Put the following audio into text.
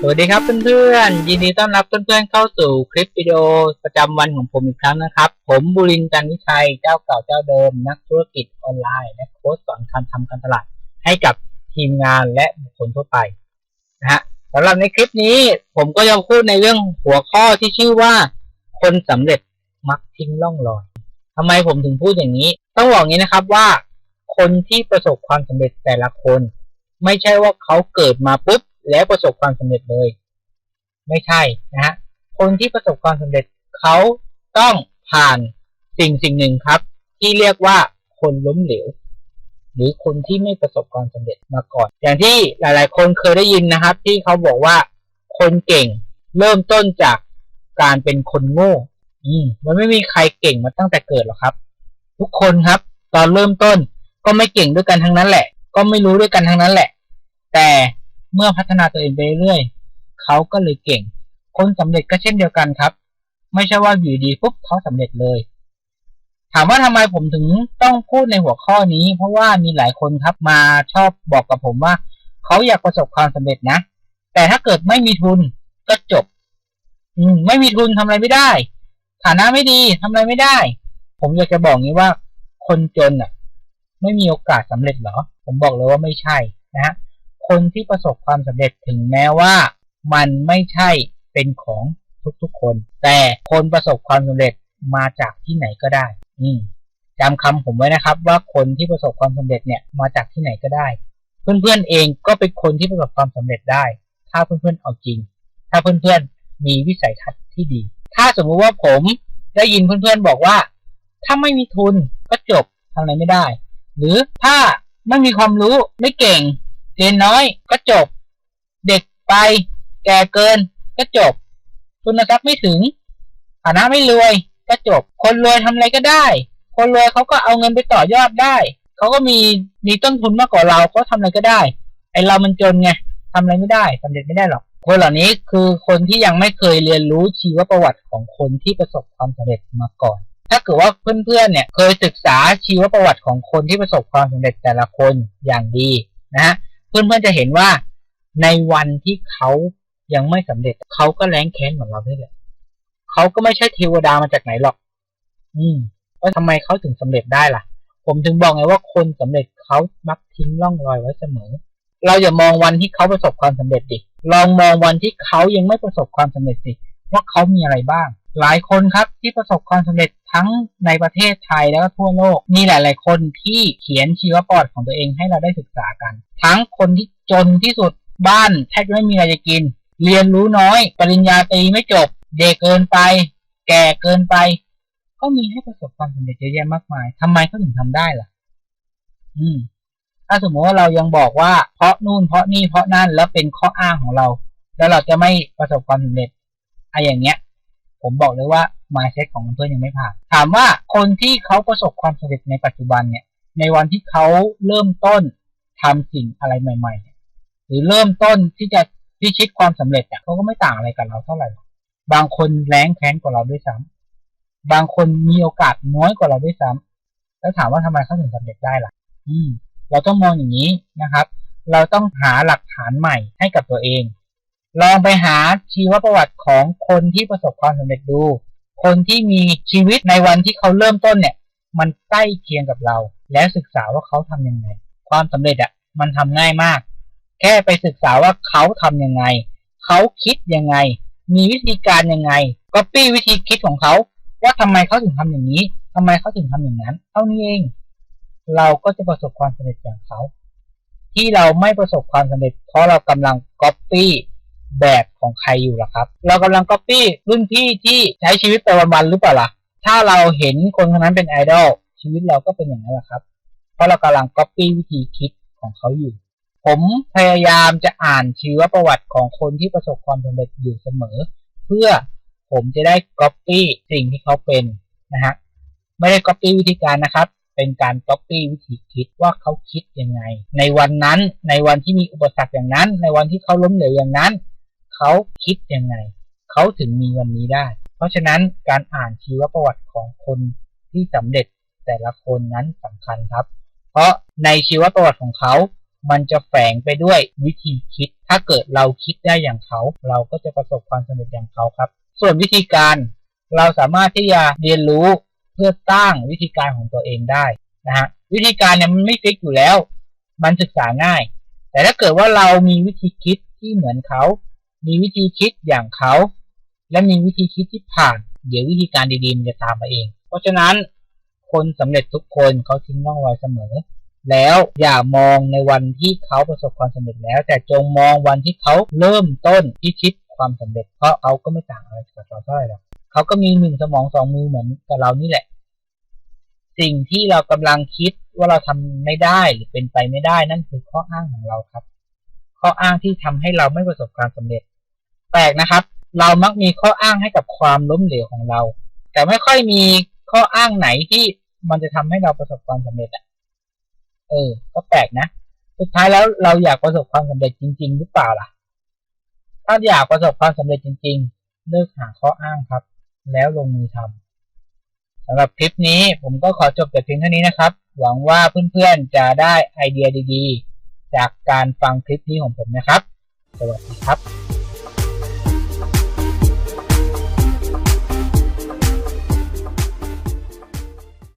สวัสดีครับเพื่อนๆ ยินดีต้อนรับเพื่อนๆเข้าสู่คลิปวิดีโอประจำวันของผมอีกครั้งนะครับ ผมบุรินทร์จันวิชัยเจ้าเก่าเจ้าเดิม นักธุรกิจออนไลน์และโค้ชสอนการทำการตลาดให้กับทีมงานและบุคคลทั่วไปนะฮะสำหรับในคลิปนี้ผมก็จะพูดในเรื่องหัวข้อที่ชื่อว่า คนสำเร็จมักทิ้งร่องรอยทำไมผมถึงพูดอย่างนี้ ต้องบอกงี้นะครับว่า คนที่ประสบความสำเร็จแต่ละคน ไม่ใช่ว่าเขาเกิดมาปุ๊บ แล้วประสบความสำเร็จเลย ไม่ใช่นะฮะคนที่ประสบความสำเร็จเขาต้องผ่านสิ่งสิ่งหนึ่งครับ ที่เรียกว่าคนล้มเหลว หรือคนที่ไม่ประสบความสำเร็จมาก่อน อย่างที่หลาย ๆ คนเคยได้ยินนะครับ ที่เขาบอกว่าคนเก่งเริ่มต้นจากการเป็นคนโง่ อืมมันไม่มีใครเก่งมาตั้งแต่เกิดหรอกครับ ทุกคนครับ ตอนเริ่มต้นก็ไม่เก่งด้วยกันทั้งนั้นแหละ ก็ไม่รู้ด้วยกันทั้งนั้นแหละ แต่ เมื่อพัฒนาตัวเองไปเรื่อยๆเขาก็เลยเก่ง คนสำเร็จก็เช่นเดียวกันครับ ไม่ใช่ว่าอยู่ดีปุ๊บเขาสำเร็จเลย ถามว่าทำไมผมถึงต้องพูดในหัวข้อนี้ เพราะว่ามีหลายคนครับมาชอบบอกกับผมว่า เขาอยากประสบความสำเร็จนะ แต่ถ้าเกิดไม่มีทุนก็จบ อืมไม่มีทุนทำอะไรไม่ได้ ฐานะไม่ดีทำอะไรไม่ได้ ผมอยากจะบอกงี้ว่า คนจนอะ ไม่มีโอกาสสำเร็จเหรอ ผมบอกเลยว่าไม่ใช่นะฮะ คนที่ประสบความสำเร็จถึงแม้ว่า มันไม่ใช่เป็นของทุกๆคน แต่คนประสบความสำเร็จมาจากที่ไหนก็ได้ อืมจำคำผมไว้นะครับ ว่าคนที่ประสบความสำเร็จเนี่ยมาจากที่ไหนก็ได้ เพื่อนๆเองก็เป็นคนที่ประสบความสำเร็จได้ ถ้าเพื่อนๆเอาจริง ถ้าเพื่อนๆมีวิสัยทัศน์ที่ดี ถ้าสมมุติว่าผมได้ยินเพื่อนๆบอกว่า ถ้าไม่มีทุนก็จบทำอะไรไม่ได้ หรือถ้าไม่มีความรู้ไม่เก่ง เรียนน้อยก็จบ เด็กไป แก่เกินก็จบ ทุนทรัพย์ไม่ถึงฐานะไม่รวยก็จบ คนรวยทำอะไรก็ได้ คนรวยเขาก็เอาเงินไปต่อยอดได้ เขาก็มีมีต้นทุนมากกว่าเราเขาทำอะไรก็ได้ ไอเรามันจนไงทำอะไรไม่ได้สำเร็จไม่ได้หรอก คนเหล่านี้คือคนที่ยังไม่เคยเรียนรู้ชีวประวัติของคนที่ประสบความสำเร็จมาก่อน ถ้าเกิดว่าเพื่อนๆเนี่ยเคยศึกษาชีวประวัติของคนที่ประสบความสำเร็จแต่ละคนอย่างดีนะฮะ เพื่อนๆจะเห็นว่าในวันที่เขายังไม่สำเร็จเขาก็แรงแค้นเหมือนเราด้วยแหละเขาก็ไม่ใช่เทวดามาจากไหนหรอก อืมแล้วทำไมเขาถึงสำเร็จได้ล่ะ ผมถึงบอกไงว่าคนสำเร็จเขามักทิ้งร่องรอยไว้เสมอ เราอย่ามองวันที่เขาประสบความสำเร็จดิลองมองวันที่เขายังไม่ประสบความสำเร็จสิว่าเขามีอะไรบ้าง หลายคนครับที่ประสบความสำเร็จทั้งในประเทศไทยแล้วก็ทั่วโลก มีหลาย ๆ คนที่เขียนชีวประวัติของตัวเองให้เราได้ศึกษากัน ทั้งคนที่จนที่สุดบ้านแทบจะไม่มีอะไรจะกิน เรียนรู้น้อย ปริญญาตรีไม่จบ เด็กเกินไป แก่เกินไป ก็มีให้ประสบความสำเร็จเยอะแยะมากมายทำไมเขาถึงทำได้ล่ะ อืม ถ้าสมมติว่าเรายังบอกว่าเพราะนู่นเพราะนี่เพราะนั่นแล้วเป็นข้ออ้างของเรา แล้วเราจะไม่ประสบความสำเร็จไอ้อย่างเงี้ย ผมบอกเลยว่า mindset ของเพื่อนยังไม่ผ่าน ถามว่าคนที่เขาประสบความสำเร็จในปัจจุบันเนี่ย ในวันที่เขาเริ่มต้นทำสิ่งอะไรใหม่ ๆ หรือเริ่มต้นที่จะพิชิตความสำเร็จเนี่ยเขาก็ไม่ต่างอะไรกับเราเท่าไหร่ บางคนแรงแค้นกว่าเราด้วยซ้ำบางคนมีโอกาสน้อยกว่าเราด้วยซ้ำแล้วถามว่าทำไมเขาถึงสำเร็จได้ล่ะ อืม เราต้องมองอย่างนี้นะครับ เราต้องหาหลักฐานใหม่ให้กับตัวเอง ลองไปหาชีวประวัติของคนที่ประสบความสำเร็จดู คนที่มีชีวิตในวันที่เขาเริ่มต้นเนี่ย มันใกล้เคียงกับเรา แล้วศึกษาว่าเขาทำยังไง ความสำเร็จอะ่ะมันทำง่ายมาก แค่ไปศึกษาว่าเขาทำยังไง เขาคิดยังไง มีวิธีการยังไงก็ปี้วิธีคิดของเขาว่าทำไมเขาถึงทำอย่างนี้ทำไมเขาถึงทำอย่างนั้นเท่านี้เอง เราก็จะประสบความสำเร็จอย่างเขา ที่เราไม่ประสบความสำเร็จ เพราะเรากำลังก๊อปปี้ แบบของใครอยู่ล่ะครับ เรากำลังก๊อปปี้รุ่นพี่ที่ใช้ชีวิตไปวันๆหรือเปล่าล่ะ ถ้าเราเห็นคนคนนั้นเป็นไอดอลชีวิตเราก็เป็นอย่างนั้นแหละครับ เพราะเรากำลังก๊อปปี้วิธีคิดของเขาอยู่ ผมพยายามจะอ่านชีวประวัติของคนที่ประสบความสำเร็จอยู่เสมอ เพื่อผมจะได้ก๊อปปี้สิ่งที่เขาเป็นนะฮะไม่ได้ก๊อปปี้วิธีการนะครับ เป็นการก๊อปปี้วิธีคิดว่าเขาคิดยังไง ในวันนั้นในวันที่มีอุปสรรคอย่างนั้น ในวันที่เขาล้มเหลวอย่างนั้น เขาคิดยังไง เขาถึงมีวันนี้ได้ เพราะฉะนั้นการอ่านชีวประวัติของคนที่สำเร็จแต่ละคนนั้นสำคัญครับ เพราะในชีวประวัติของเขา มันจะแฝงไปด้วยวิธีคิด ถ้าเกิดเราคิดได้อย่างเขา เราก็จะประสบความสำเร็จอย่างเขาครับ ส่วนวิธีการเราสามารถที่จะเรียนรู้เพื่อสร้างวิธีการของตัวเองได้นะฮะวิธีการเนี่ยมันไม่ฟิกอยู่แล้ว มันศึกษาง่าย แต่ถ้าเกิดว่าเรามีวิธีคิดที่เหมือนเขา มีวิธีคิดอย่างเขา และมีวิธีคิดที่ผ่าน เดี๋ยววิธีการดีๆมันจะตามมาเอง เพราะฉะนั้นคนสำเร็จทุกคนเขาทิ้งร่องรอยเสมอ แล้วอย่ามองในวันที่เขาประสบความสำเร็จแล้ว แต่จงมองวันที่เขาเริ่มต้นพิชิตความสำเร็จ เพราะเขาก็ไม่ต่างอะไรจากเราเท่าไหร่หรอกเขาก็มีหนึ่งสมองสองมือเหมือนกับเรานี่แหละ สิ่งที่เรากำลังคิดว่าเราทำไม่ได้หรือเป็นไปไม่ได้นั่นคือข้ออ้างของเราครับ ข้ออ้างที่ทำให้เราไม่ประสบความสำเร็จ แปลกนะครับ เรามักมีข้ออ้างให้กับความล้มเหลวของเรา แต่ไม่ค่อยมีข้ออ้างไหนที่มันจะทำให้เราประสบความสำเร็จอะ เออ ก็แปลกนะ สุดท้ายแล้วเราอยากประสบความสำเร็จจริง ๆ หรือเปล่าล่ะ ถ้าอยากประสบความสำเร็จจริง ๆ เลิกหาข้ออ้างครับ แล้วลงมือทำสำหรับคลิปนี้ผมก็ขอจบแต่เพียงเท่านี้นะครับ หวังว่าเพื่อนๆจะได้ไอเดียดีๆ จากการฟังคลิปนี้ของผมนะครับ สวัสดีครับ